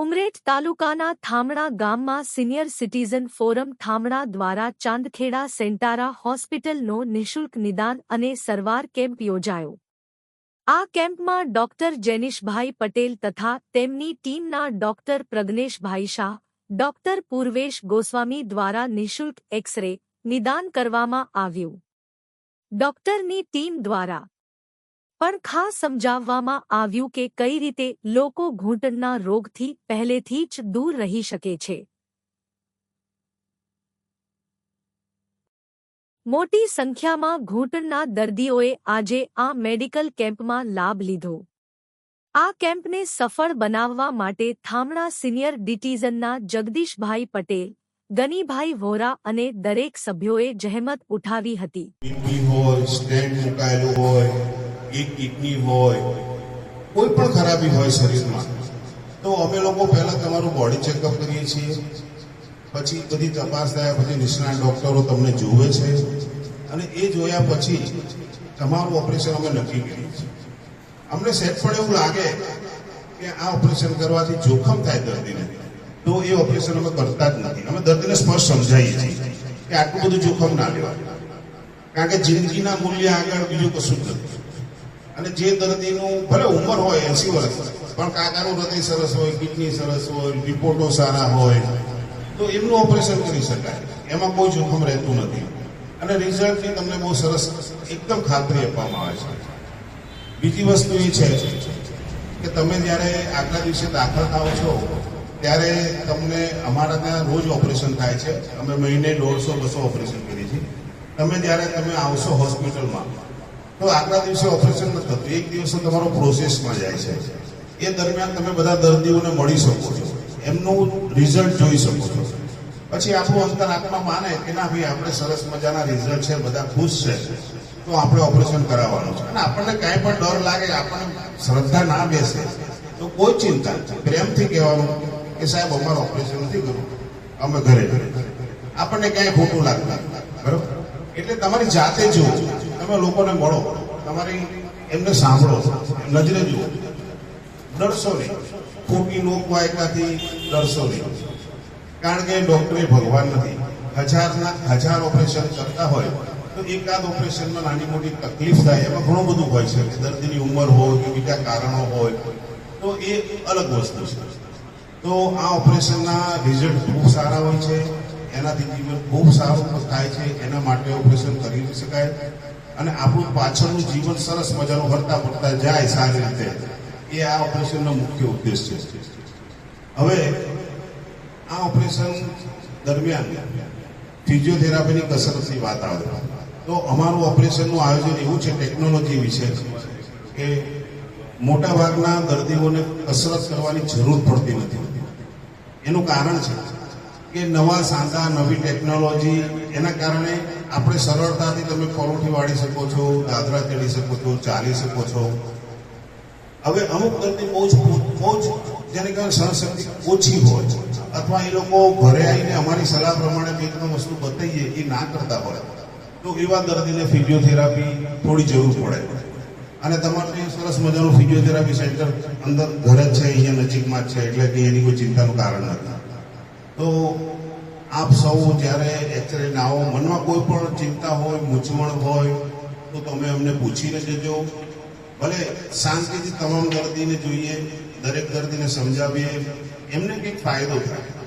ઉમરેઠ તાલુકાના થામણા ગામમાં senior citizen forum થામણા દ્વારા ચાંદખેડા સેન્ટારા હોસ્પિટલનો નિઃશુલ્ક નિદાન અને સરવાર કેમ્પ યોજાયો. આ કેમ્પમાં ડોક્ટર જેનિશભાઈ પટેલ તથા તેમની ટીમના ડોક્ટર પ્રજ્ઞેશભાઈ શાહ, ડોક્ટર પૂર્વેશ ગોસ્વામી દ્વારા નિઃશુલ્ક એક્સ-રે નિદાન કરવામાં આવ્યું. ડોક્ટરની ટીમ દ્વારા પણ ખાસ સમજાવવામાં આવ્યું કે કઈ રીતે લોકો ઘૂંટણના રોગથી પહેલેથી જ દૂર રહી શકે છે. મોટી સંખ્યામાં ઘૂંટણના દર્દીઓએ આજે આ મેડિકલ કેમ્પમાં લાભ લીધો. આ કેમ્પને સફળ બનાવવા માટે થામણા સિનિયર ડિટીઝનના જગદીશભાઈ પટેલ, ગનીભાઈ વોરા અને દરેક સભ્યોએ જહેમત ઉઠાવી હતી. એક કિડની હોય, કોઈ પણ ખરાબી હોય શરીરમાં, તો અમે લોકો પહેલાં તમારું બોડી ચેકઅપ કરીએ છીએ. પછી બધી તપાસ થયા, પછી નિષ્ણાત ડોક્ટરો તમને જોવે છે. અને એ જોયા પછી તમારું ઓપરેશન અમે નક્કી કરીએ છીએ. અમને સેટ પણ એવું લાગે કે આ ઓપરેશન કરવાથી જોખમ થાય દર્દીને, તો એ ઓપરેશન અમે કરતા જ નથી. અમે દર્દીને સ્પષ્ટ સમજાવીએ છીએ કે આટલું બધું જોખમ ના લેવા કારણ કે જિંદગીના મૂલ્ય આગળ બીજું કશું જ નથી. અને જે દર્દીનું ભલે ઉંમર હોય એસી વર્ષ, પણ કાકાનું હૃદય સરસ હોય, કિડની સરસ હોય, રિપોર્ટો સારા હોય, તો એમનું ઓપરેશન કરી શકાય. એમાં કોઈ જોખમ રહેતું નથી. અને રિઝલ્ટની તમને બહુ સરસ એકદમ ખાતરી આપવામાં આવે છે. બીજી વસ્તુ એ છે કે તમે જ્યારે આગલા દિવસે દાખલ થાઓ છો, ત્યારે તમને અમારા ત્યાં રોજ ઓપરેશન થાય છે. અમે મહિને દોઢસો, બસો ઓપરેશન કરીએ છીએ. તમે જ્યારે તમે આવશો હોસ્પિટલમાં તો આગલા દિવસે ઓપરેશન નથી થતું એક દિવસ તમારો પ્રોસેસમાં જાય છે. એ દરમિયાન તમે બધા દર્દીઓને મળી શકો છો. એમનું રિઝલ્ટ જોઈ શકો છો. પછી આપણું અંતરાત્મા માને કે ના ભાઈ, આપણે સરસ મજાના રિઝલ્ટ છે, બધા ખુશ છે. તો આપણે ઓપરેશન કરાવવાનું છે. અને આપણને કાંઈ પણ ડર લાગે, આપણને શ્રદ્ધા ના બેસે, તો કોઈ ચિંતા નથી. પ્રેમથી કહેવાનું કે સાહેબ, અમારું ઓપરેશન નથી કરવું અમે ઘરે ઘરે આપણને ક્યાંય ખોટું લાગતું. બરોબર? એટલે તમારી જાતે જુઓ. તમે લોકોને મળો. તમારી એમને સાંભળો, નજરે જુઓ. ડરશો નહીં ખોટી લોકવાયકાથી ડરશો નહીં કારણ કે ડોક્ટરે ભગવાન નથી. હજારના, હજાર ઓપરેશન કરતા હોય તો એકાદ ઓપરેશનમાં નાની મોટી તકલીફ થાય, એમાં ઘણું બધું હોય છે. દર્દીની ઉંમર હોય, કે બીજા કારણો હોય. તો એ અલગ વસ્તુ છે. તો આ ઓપરેશનના રિઝલ્ટ ખૂબ સારા હોય છે. એનાથી જીવન ખૂબ સારું થાય છે. એના માટે ઓપરેશન કરી શકાય. અને આપણું પાછળનું જીવન સરસ મજાનું ફરતા ફરતા જાય સારી રીતે. એ આ ઓપરેશનનો મુખ્ય ઉદ્દેશ છે. હવે આ ઓપરેશન દરમિયાન ફિઝિયોથેરાપીની કસરતની વાત આવે. તો અમારું ઓપરેશનનું આયોજન એવું છે ટેકનોલોજી વિશે કે મોટા ભાગના દર્દીઓને કસરત કરવાની જરૂર પડતી નથી. એનું કારણ છે કે નવા સાંધા, નવી ટેકનોલોજી, એના કારણે આપણે સરળતાથી તમે પરોઠી વાળી શકો છો, દાદરા ચડી શકો છો, ચાલી શકો છો. હવે અમુક દર્દી બહુ જ બહુ જ જેને કારણે સહનશક્તિ ઓછી હોય અથવા એ લોકો ઘરે આવીને અમારી સલાહ પ્રમાણે બે ત્રણ વસ્તુ બતાવીએ, એ ના કરતા હોય. તો એવા દર્દીને ફિઝિયોથેરાપી થોડી જરૂર પડે. અને તમારે સરસ મજાનું ફિઝિયોથેરાપી સેન્ટર અંદર ઘરે જ છે, અહીંયા નજીકમાં જ છે, એટલે કે એની કોઈ ચિંતાનું કારણ નથી. તો આપ સૌ જ્યારે એક્સરે આવો મનમાં કોઈ પણ ચિંતા હોય, મૂંઝવણ હોય, તો તમે અમને પૂછીને જજો. ભલે શાંતિથી તમામ દર્દીને જોઈએ, દરેક દર્દીને સમજાવીએ. એમને કંઈક ફાયદો થાય.